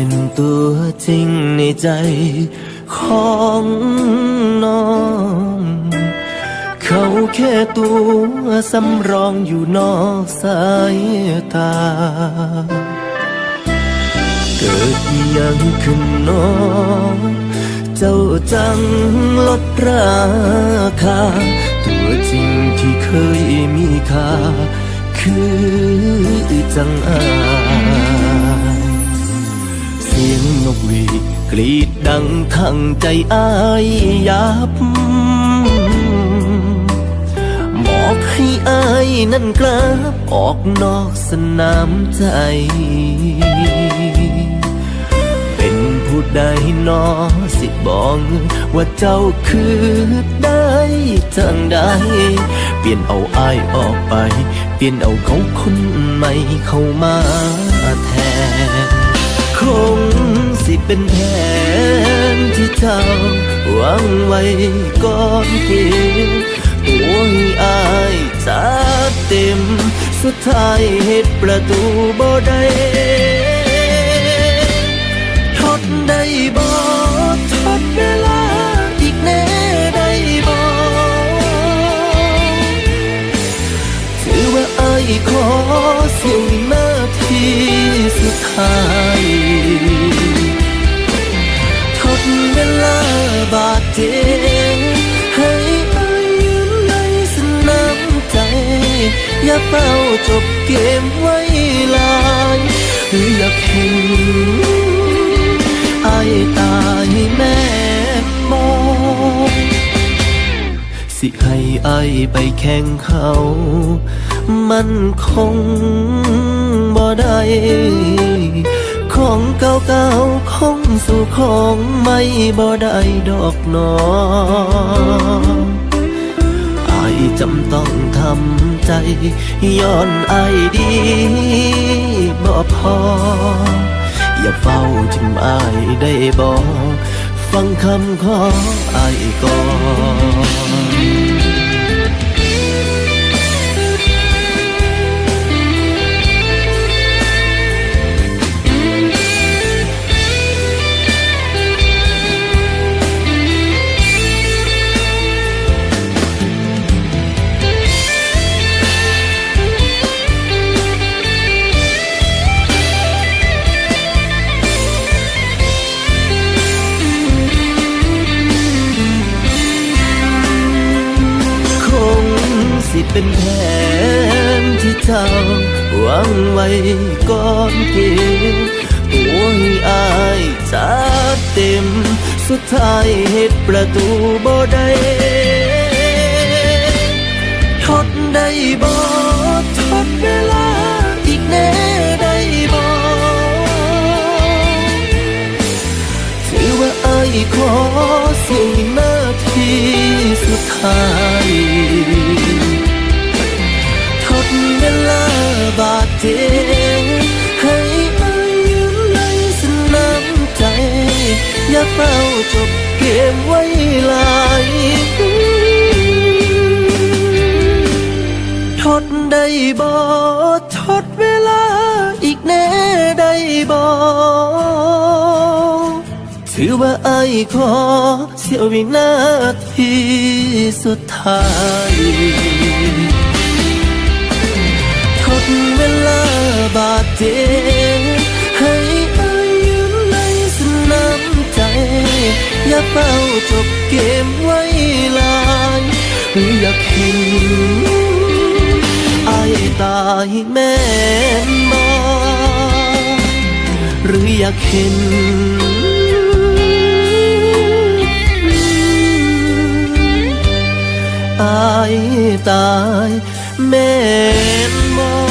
เป็นตัวจริงในใจของน้อง เขาแค่ตัวสำรองอยู่นอกสายตา เกิดยังขึ้นน้อง เจ้าจังลดราคา ตัวจริงที่เคยมีค่า คือจังอา รีดดังทั้งใจอายยับ บอกให้อายนั่นกลับออกนอกสนามใจ เป็นผู้ใดนอสิบอกว่าเจ้าคือได้จังใดเปลี่ยนเอาอายออกไป เปลี่ยนเอาเขาคนใหม่เข้ามาแทนคง สิเป็นแผนที่เจ้าวังไว้ก่อนเกมตัวให้อายจัดเต็ม สุดท้ายเหตุประตูบ่ได้ทดได้บ่ทดเวลาอีกแน่ได้บ่ถือว่าอายขอเสียวินาทีสุดท้าย อย่าเป้าจบเกมไว้ลายหรืออยากเห็นไอ้ตายแม่มองสิให้อายไปแข่งเขา มันคงบ่ได้ของเก่าๆคงสู่ของไม่บ่ได้ดอกหนออาย จำต้องทำใจ ย้อนอายดีบ่พอ อย่าเฝ้าทิมอายได้บ่ฟังคำขออายก่อน เป็นแผนที่เจ้าวังไว้ก่อนเกมตัวให้อายจัดเต็ม สุดท้ายเหตุประตูบ่ได้ทดได้บ่ทดเวลาอีกแน่ได้บ่ถือว่าอายขอสียงนาทีสุดท้าย เฝ้าจบเกมไว้หลายทดได้บ่ทดเวลาอีกแน่ได้บ่ถือว่าไอ้ขอเสียววินาทีสุดท้ายทดเวลาบาดเจ็บ อย่าเฝ้าจบเกมไว้ลายหรืออยากเห็นอายตายแม่นบอหรืออยากเห็นอายตายแม่นบ่